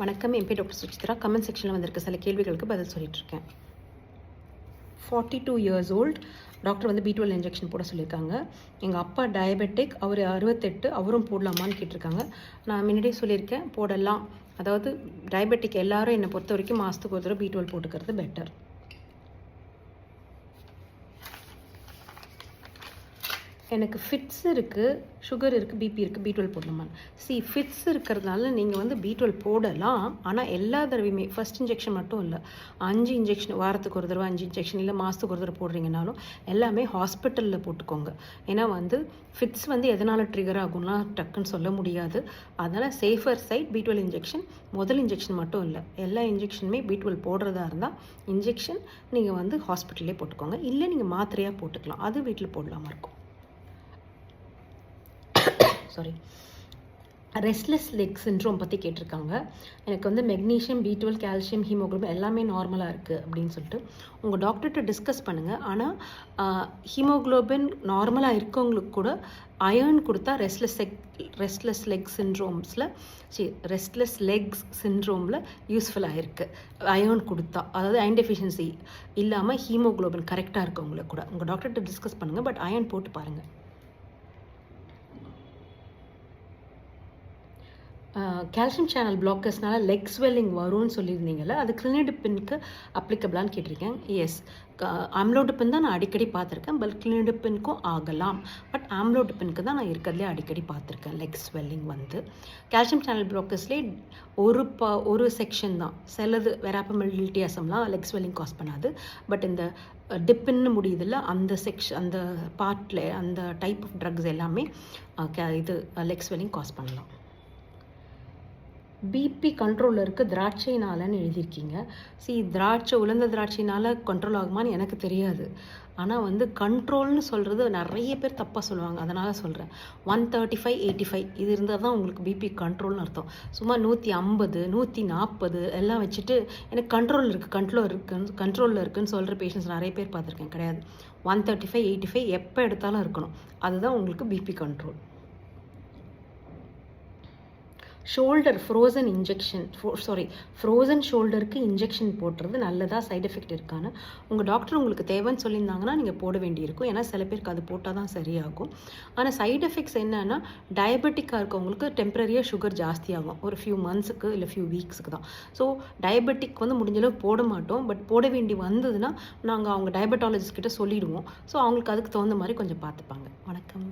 வணக்கம். என் பேர் doctor Suchitra comment செக்ஷனில் வந்திருக்க சில கேள்விகளுக்கு பதில் சொல்லிட்டு இருக்கேன் forty two years old doctor வந்து பி டுவெல் இன்ஜெக்ஷன் போட சொல்லியிருக்காங்க. எங்கள் அப்பா டயபெட்டிக் அவர் அறுபத்தெட்டு. அவரும் போடலாமான்னு கேட்டிருக்காங்க. நான் முன்னாடியே சொல்லியிருக்கேன். போடலாம். அதாவது டயபெட்டிக் எல்லாரும் என்னை பொறுத்த வரைக்கும் மாதத்துக்கு ஒரு தடவை பி டுவெல் போட்டுக்கிறது பெட்டர் எனக்கு ஃபிட்ஸ் இருக்குது சுகர் இருக்குது பிபி இருக்குது பி டுவெல் போடணுமா? சி ஃபிட்ஸ் இருக்கிறதுனால நீங்கள் வந்து பி டுவெல் போடலாம். ஆனால் எல்லா தடவையுமே ஃபஸ்ட் இன்ஜெக்ஷன் மட்டும் இல்லை. அஞ்சு இன்ஜெக்ஷன் வாரத்துக்கு ஒரு தடவை அஞ்சு இன்ஜெக்ஷன் இல்லை மாதத்துக்கு ஒரு தடவை போடுறீங்கனாலும் எல்லாமே ஹாஸ்பிட்டலில் போட்டுக்கோங்க. ஏன்னா வந்து ஃபிட்ஸ் வந்து எதனால் ட்ரிகர் ஆகும்னா டக்குன்னு சொல்ல முடியாது. அதனால் safer side B twelve injection முதல் இன்ஜெக்ஷன் மட்டும் இல்லை. எல்லா இன்ஜெக்ஷனுமே பி டுவெல் போடுறதா இருந்தால் இன்ஜெக்ஷன் நீங்கள் வந்து ஹாஸ்பிட்டல்லே போட்டுக்கோங்க. இல்லை நீங்கள் மாத்திரையாக போட்டுக்கலாம். அது வீட்டில் போடலாமா இருக்கும். சாரி ரெஸ்ட்லெஸ் லெக் சின்ட்ரோம் பற்றி கேட்டிருக்காங்க. எனக்கு வந்து magnesium B twelve calcium haemoglobin எல்லாமே நார்மலாக இருக்குது அப்படின்னு சொல்லிட்டு உங்கள் டாக்டர்கிட்ட டிஸ்கஸ் பண்ணுங்கள் ஆனால் ஹீமோகுளோபின் நார்மலாக இருக்கவங்களுக்கு கூட அயர்ன் கொடுத்தா ரெஸ்ட்லெஸ் லெக் ரெஸ்ட்லெஸ் லெக் சின்ட்ரோம்ஸில் சி ரெஸ்ட்லெஸ் லெக்ஸ் சின்ட்ரோமில் யூஸ்ஃபுல்லாக இருக்குது அயர்ன் கொடுத்தா அதாவது அயன் டெஃபிஷியன்சி இல்லாமல் ஹீமோகுளோபின் கரெக்டாக இருக்கவங்களுக்கு கூட. உங்கள் டாக்டர்கிட்ட டிஸ்கஸ் பண்ணுங்கள் பட் அயர்ன் போட்டு பாருங்கள் கால்சியம் சேனல் பிளாக்கர்ஸ்னால லெக் ஸ்வெல்லிங் வரும்னு சொல்லியிருந்தீங்கல்ல அது கிளினிடிப்பின்க்கு அப்ளிகபிளான்னு கேட்டிருக்கேன். எஸ் ஆம்லோடிப்பின் தான் நான் அடிக்கடி பார்த்துருக்கேன் பட் கிளினிடிப்பின்க்கும் ஆகலாம். பட் ஆம்லோடிப்பின்க்கு தான் நான் இருக்கிறதுலே அடிக்கடி பார்த்துருக்கேன் லெக் ஸ்வெல்லிங் வந்து. கால்சியம் சேனல் பிளாக்கர்ஸ்லேயே ஒரு ப ஒரு செக்ஷன் தான். சிலது வெராப்பமிலிட்டியாசம்லாம் லெக் ஸ்வெல்லிங் காஸ் பண்ணாது. பட் இந்த டிப்புன்னு முடியுதுல்ல அந்த செக்ஷன் அந்த பார்ட்டில் அந்த டைப் ஆஃப் ட்ரக்ஸ் எல்லாமே இது லெக் ஸ்வெல்லிங் காஸ் பண்ணலாம். பிபி கண்ட்ரோலில் இருக்க திராட்சைனாலன்னு எழுதியிருக்கீங்க. சி திராட்சை உலர்ந்த திராட்சைனால கண்ட்ரோல் ஆகுமான்னு எனக்கு தெரியாது. ஆனால் வந்து கண்ட்ரோல்னு சொல்கிறது நிறைய பேர் தப்பாக சொல்லுவாங்க. அதனால் சொல்கிறேன் one thirty five eighty five இது இருந்தால் தான் உங்களுக்கு பிபி கண்ட்ரோல்னு அர்த்தம். சும்மா நூற்றி ஐம்பது நூற்றி நாற்பது எல்லாம் வச்சுட்டு எனக்கு கண்ட்ரோல் இருக்குது கண்ட்ரோல் இருக்குன்னு கண்ட்ரோலில் இருக்குன்னு சொல்கிற பேஷண்ட்ஸ் நிறைய பேர் பார்த்துருக்கேன். கிடையாது. One thirty five eighty five எப்போ எடுத்தாலும் இருக்கணும். அதுதான் உங்களுக்கு BP control shoulder frozen injection sorry frozen ஷோல்டருக்கு injection போட்டுறது நல்லதாக சைட் எஃபெக்ட் இருக்கான்னு உங்கள் டாக்டர் உங்களுக்கு தேவைன்னு சொல்லியிருந்தாங்கன்னா நீங்கள் போட வேண்டியிருக்கும். ஏன்னா சில பேருக்கு அது போட்டால் தான் சரியாகும். ஆனால் சைட் எஃபெக்ட்ஸ் என்னென்னா டயபெட்டிக்காக இருக்கவங்களுக்கு டெம்பரரியாக சுகர் ஜாஸ்தியாகும். ஒரு ஃபியூ மந்த்ஸுக்கு இல்லை ஃபியூ வீக்ஸுக்கு தான். ஸோ டயபெட்டிக் வந்து முடிஞ்சளவு போட மாட்டோம். பட் போட வேண்டி வந்ததுன்னா நாங்கள் அவங்க டயபெட்டாலஜிஸ்ட் கிட்ட சொல்லிடுவோம். ஸோ அவங்களுக்கு அதுக்கு தகுந்த மாதிரி கொஞ்சம் பார்த்துப்பாங்க. வணக்கம்.